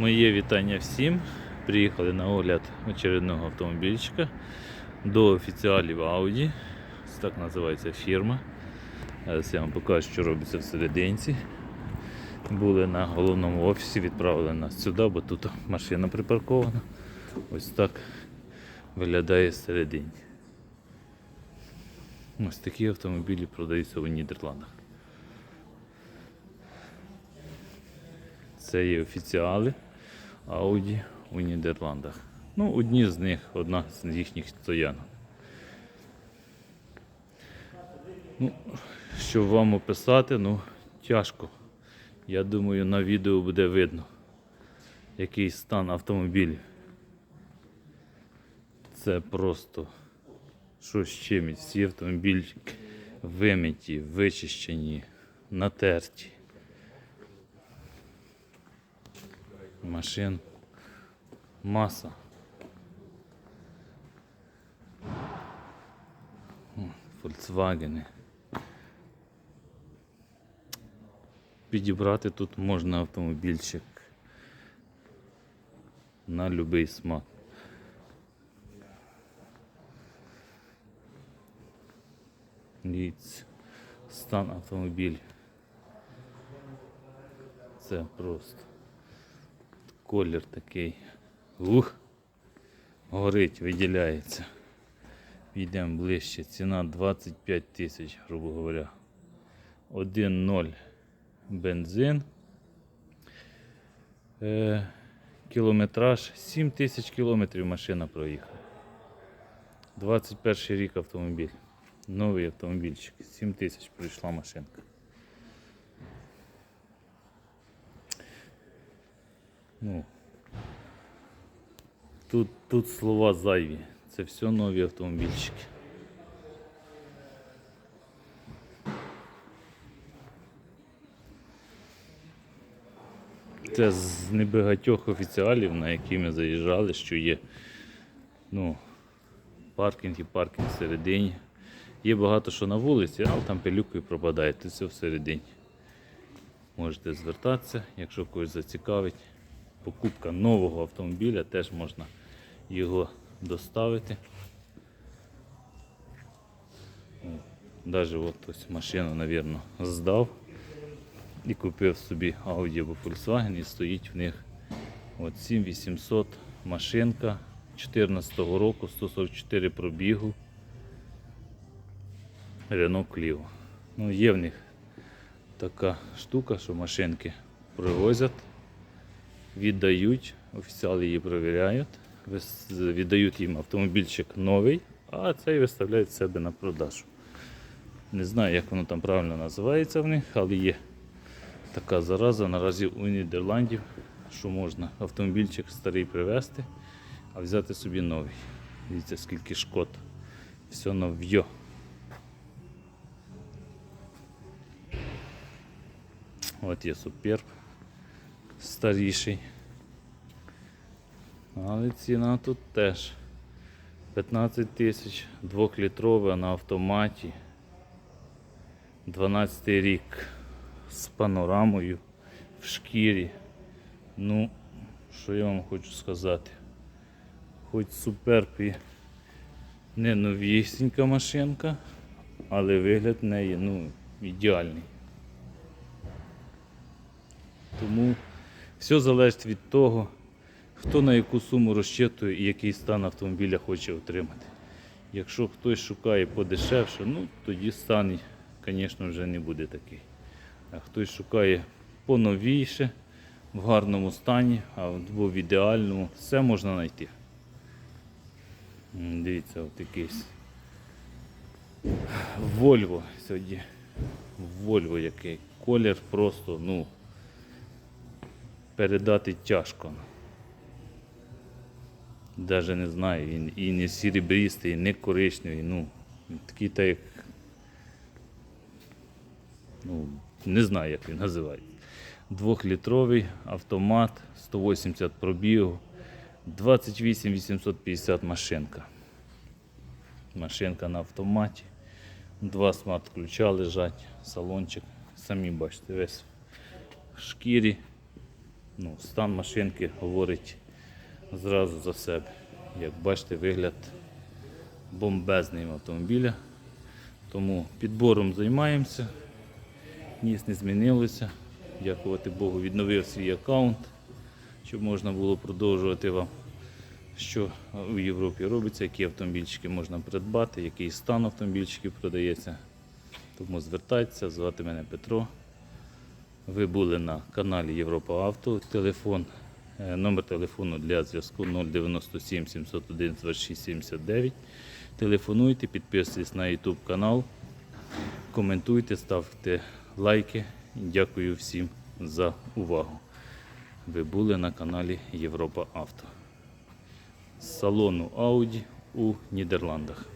Моє вітання всім. Приїхали на огляд очередного автомобільчика до офіціалів Audi. Так називається фірма. Зараз я вам покажу, що робиться всерединці. Були на головному офісі, відправили нас сюди, бо тут машина припаркована. Ось так виглядає всередині. Ось такі автомобілі продаються у Нідерландах. Це є офіціали Audi у Нідерландах. Ну, одні з них, одна з їхніх стоянок. Ну, щоб вам описати, ну, тяжко. Я думаю, на відео буде видно, який стан автомобілів. Це просто що з чимось. Всі автомобілі вимиті, вичищені, натерті. Машин маса. Volkswagen. Підібрати тут можна автомобільчик на будь-який смак. Дивіться, стан автомобіль. Це просто колір такий. Ух, горить, виділяється. Підемо ближче. Ціна 25 тисяч, грубо говоря. 1.0 бензин. Е, кілометраж 7 тисяч кілометрів машина проїхала. 21 рік автомобіль. Новий автомобільчик. 7 тисяч пройшла машинка. Ну, тут, тут слова зайві. Це все нові автомобільчики. Це з небагатьох офіціалів, на які ми заїжджали, що є ну, паркінг і паркінг всередині. Є багато що на вулиці, але там пилюкою пропадає, це все всередині. Можете звертатися, якщо когось зацікавить покупка нового автомобіля, теж можна його доставити. Навіть от ось машину, мабуть, здав і купив собі Audi або Volkswagen і стоїть в них от 7800 машинка 14 року, 144 пробігу. Renault Clio. Ну, є в них така штука, що машинки привозять віддають, офіціали її перевіряють, віддають їм автомобільчик новий, а цей виставляють себе на продажу. Не знаю, як воно там правильно називається в них, але є така зараза наразі у Нідерландів, що можна автомобільчик старий привезти, а взяти собі новий. Дивіться, скільки шкод. Все нов'йо. От є суперб старіший. Але ціна тут теж 15 тисяч, 2-літрове на автоматі. 12 рік з панорамою в шкірі. Ну, що я вам хочу сказати? Хоч суперб і не новісінька машинка, але вигляд в неї ну, ідеальний. Тому все залежить від того, хто на яку суму розчитує і який стан автомобіля хоче отримати. Якщо хтось шукає подешевше, ну тоді стан, звісно, вже не буде такий. А хтось шукає поновіше, в гарному стані, або в ідеальному, все можна знайти. Дивіться, от якийсь Вольво сьогодні. Вольво який. Колір просто, ну передати тяжко. Даже не знаю, він і не сірібристий, і не коричневий, ну, такий так як. Ну, не знаю, як він називається. Двохлітровий автомат, 180 пробігу, 28 850 машинка. Машинка на автоматі. Два смарт-ключа лежать, салончик. Самі бачите, весь в шкірі ну, стан машинки говорить зразу за себе. Як бачите, вигляд бомбезний автомобіля. Тому підбором займаємося. Ніс не змінилося. Дякувати Богу, відновив свій аккаунт, щоб можна було продовжувати вам, що у Європі робиться, які автомобільчики можна придбати, який стан автомобільчиків продається. Тому звертайтеся, звати мене Петро. Ви були на каналі Європа Авто. Телефон, е, номер телефону для зв'язку 097 701 26 79. Телефонуйте, підписуйтесь на YouTube канал, коментуйте, ставте лайки. Дякую всім за увагу. Ви були на каналі Європа Авто. Салону Audi у Нідерландах.